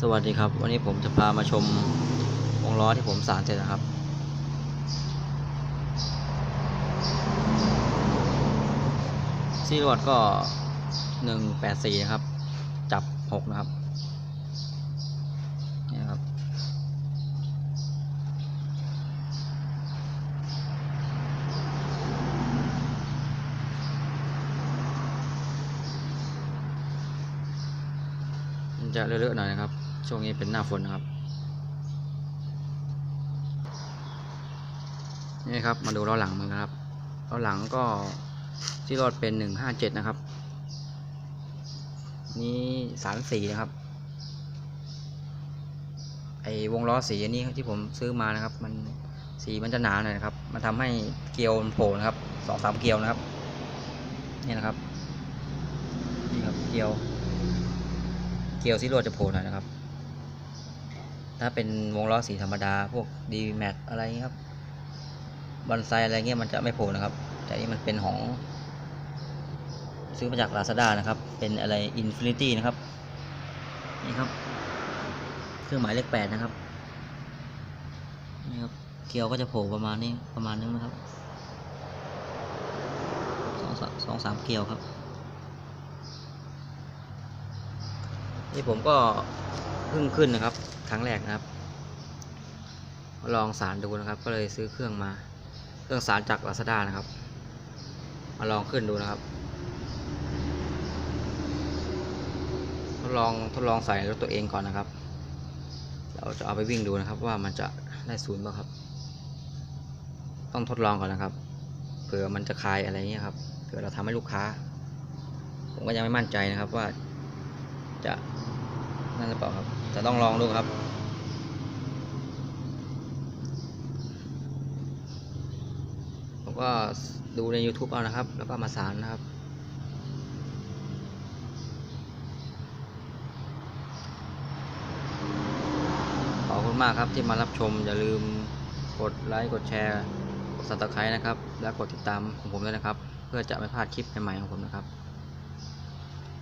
สวัสดีครับ วันนี้ผมจะพามาชมวงล้อที่ผมสานเสร็จนะครับ ซีรวดก็หนึ่งแปดสี่นะครับ จับหกนะครับนี่นะครับจะเลอะๆหน่อยนะครับ ช่วงนี้เป็นหน้าฝนนะครับ นี่ครับมาดูล้อหลังมันครับล้อหลังก็ที่รอดเป็นหนึ่งห้าเจ็ดนะครับ นี่สามสีนะครับไอวงล้อสีอันนี้ที่ผมซื้อมานะครับ มันสีมันจะหนาหน่อยนะครับ มันทำให้เกลียวโผล่นะครับสองสามเกลียวนะครับ นี่นะครับนี่ครับเกลียว เกลียวซีโรดจะโผล่หน่อยนะครับ ถ้าเป็นวงล้อสีธรรมดา พวกดีแม็กอะไรเงี้ยครับบอนไซอะไรเงี้ยมันจะไม่โผล่นะครับ แต่นี่มันเป็นของ ซื้อมาจาก Lazada นะครับ เป็นอะไร Infinity นะครับ นี่ครับ เครื่องหมายเลขแปดนะครับ นี่ครับ เกลียวก็จะโผล่ประมาณนี้ประมาณนึงนะครับสองสามสองสามเกลียวครับ นี่ผมก็เพิ่งขึ้นนะครับ ครั้งแรกนะครับ ลองสารดูนะครับ ก็เลยซื้อเครื่องมา เครื่องสารจาก Lazada นะครับ มาลองขึ้นดูนะครับ ทดลองทดลองใส่รถตัวเองก่อนนะครับ เราจะเอาไปวิ่งดูนะครับ ว่ามันจะได้ศูนย์ป่ะครับ ต้องทดลองก่อนนะครับ เผื่อมันจะคลายอะไรเงี้ยครับ เผื่อเราทำให้ลูกค้า ผมก็ยังไม่มั่นใจนะครับว่าจะ นั่นหรือเปล่าครับจะต้องลองดูครับ ผมก็ดูใน YouTube เอานะครับ แล้วก็มาสารนะครับขอบคุณมากครับที่มารับชม อย่าลืมกดไลค์กดแชร์กด subscribe นะครับ และกดติดตามของผมด้วยนะครับ เพื่อจะไม่พลาดคลิปใหม่ๆของผมนะครับ